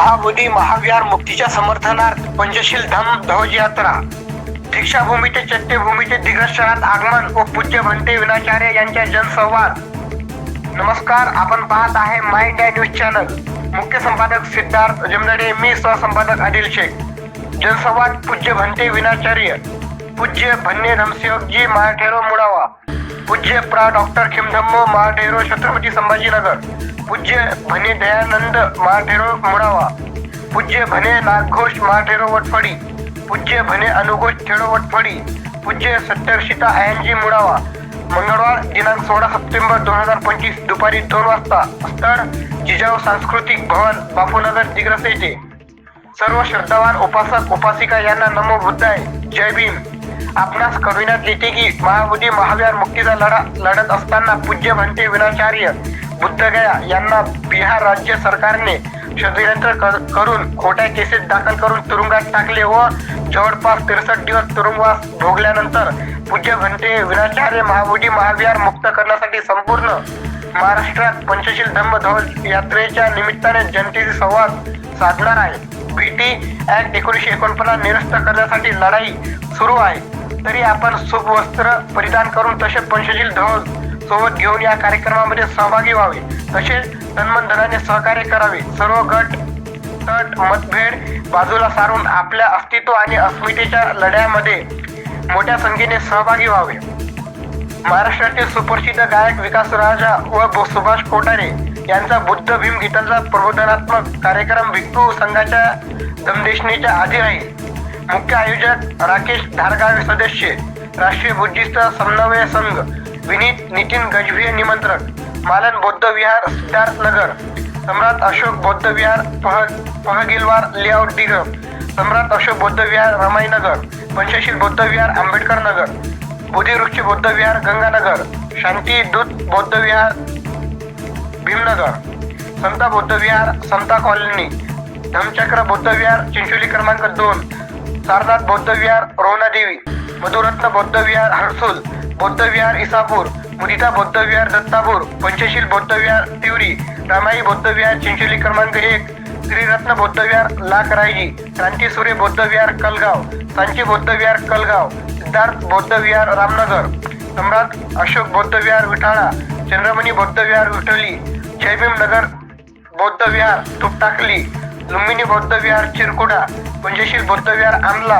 महाबोधी महाविहार मुक्तीच्या समर्थनार्थ पंचशील धम ध्वज यात्रा. दीक्षाभूमी ते चैत्यभूमी ते दिग्दर्शनात आगमन व पूज्य भंते विनाचार्य यांच्या जनसंवाद. नमस्कार आपण पाहत आहे माय डॅ न्यूज चॅनल. मुख्य संपादक सिद्धार्थ जमदडे मी सहसंपादक आदिल शेख. जनसंवाद पूज्य भंते विनाचार्य. पूज्य भन्ने धमसेवकजी महाठेरो मुळावा. पूज्य प्रा डॉक्टर खिमधम्मो महाठेरो छत्रपती संभाजीनगर. पूज्य भने दयानंद महाठेरो मुळावा पूज्य भने नागघोष महाठेरो वटफडी. पूज्य भने अनुघोष ठेडो वटफडी. पूज्य सत्यर्षिता आयनजी मुळावा मंगळवार दिनांक सोळा सप्टेंबर दोन हजार पंचवीस दुपारी दोन वाजता स्थळ जिजाऊ सांस्कृतिक भवन बापूनगर दिग्रस येथे सर्व श्रद्धावान उपासक उपासिका यांना नमो बुद्धाय. जय भीम. आपणास कविनात लिहिते की महाबोधी महावीर मुक्तीचा लढा लढत असताना पूज्य म्हणते विनाचार्य बुद्धगया यांना बिहार राज्य सरकारने षडयंत्र कर- करून खोट्या केसेस दाखल करून तुरुंगात टाकले व जवळपास त्रेसष्ट दिवस तुरुंगवास भोगल्यानंतर पूज्य घंटे विनाचार्य महाबोधी महाविहार मुक्त करण्यासाठी संपूर्ण महाराष्ट्रात पंचशील धम्मध्वज यात्रेच्या निमित्ताने जनतेशी संवाद साधणार आहे. बीटी ॲक्ट एकोणीसशे एकोणपन्नास निरस्त करण्यासाठी लढाई सुरू आहे. तरी आपण शुभ वस्त्र परिधान करून तसे पंचशील ध्वज सोबत घेऊन या कार्यक्रमामध्ये सहभागी व्हावे. तसेच तन्मनधनाने सहकार्य करावे. सर्व गट तट मतभेद बाजूला सारून आपल्या अस्तित्व आणि अस्मितेच्या लढ्यामध्ये मोठ्या संख्येने सहभागी व्हावे. महाराष्ट्रातील सुप्रसिद्ध गायक विकास राजा व सुभाष कोठारे यांचा बुद्ध भीम गीतांचा प्रबोधनात्मक कार्यक्रम भिक्खू संघाच्या दमदेशनेच्या आधी राहील मुख्य आयोजक राकेश धारगावे सदस्य राष्ट्रीय बुद्धिस्ट समन्वय संघ विनीत नितीन गजभिय निमंत्रक मालन बौद्ध विहार सिद्धार्थ नगर सम्राट अशोक बौद्ध विहार पह पहगिलवार लेआउट दिगम सम्राट अशोक बौद्ध विहार रमाईनगर पंचशील बौद्ध विहार आंबेडकर नगर बुधिवृक्ष बौद्ध विहार गंगानगर शांती दूत बौद्ध विहार भीमनगर समता बौद्ध विहार समता कॉलनी धमचक्र बौद्ध विहार चिंचोली क्रमांक दोन सारनाथ बौद्ध विहार रोहनादेवी मधुरत्न बौद्ध विहार हरसूल बौद्ध विहार इसापूर मुदिता बौद्ध विहार दत्तापूर पंचशील बौद्ध विहार तिवरी रामाई बौद्ध विहार चिंचोली क्रमांक एक श्रीरत्न बौद्ध विहार लाकरायजी क्रांती सूर्य बौद्ध विहार कलगाव सांची बौद्ध विहार कलगाव सिद्धार्थ बौद्ध विहार रामनगर सम्राट अशोक बौद्ध विहार विठाळा चंद्रमणी बौद्ध विहार विठोली जयभीम नगर बौद्ध विहार तुपटाकली लुंबिनी बौद्ध विहार चिरकुडा पंचशील बौद्ध विहार आमला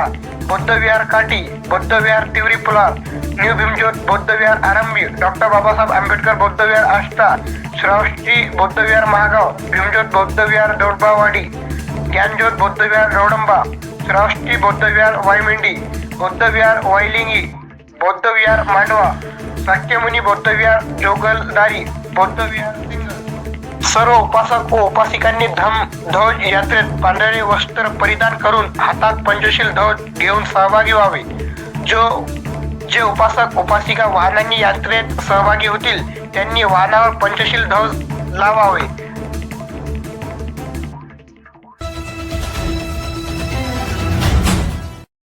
बौद्ध विहार काटी बौद्ध विहार तिवरी पुलाव न्यू भीमज्योत बौद्ध विहार आरंभी डॉक्टर बाबासाहेब आंबेडकर बौद्धविहार आष्टा श्रावस्ती बौद्धविहार महागाव भीमज्योत बौद्ध विहार दौडबावाडी ज्ञानज्योत बौद्धविहार रौडंबा श्रावस्ती बौद्ध विहार वायमेंडी बौद्धविहार वायलिंगी बौद्धविहार मांडवा साक्यमुनी बौद्धविहार जोगलदारी बौद्ध विहार सर्व उपासक व उपासिकांनी धम ध्वज यात्रेत पांढरे वस्त्र परिधान करून हातात पंचशील ध्वज घेऊन सहभागी व्हावे. जो जे उपासक उपासिका वाहनांनी यात्रेत सहभागी होतील त्यांनी वाहनावर पंचशील ध्वज लावावे.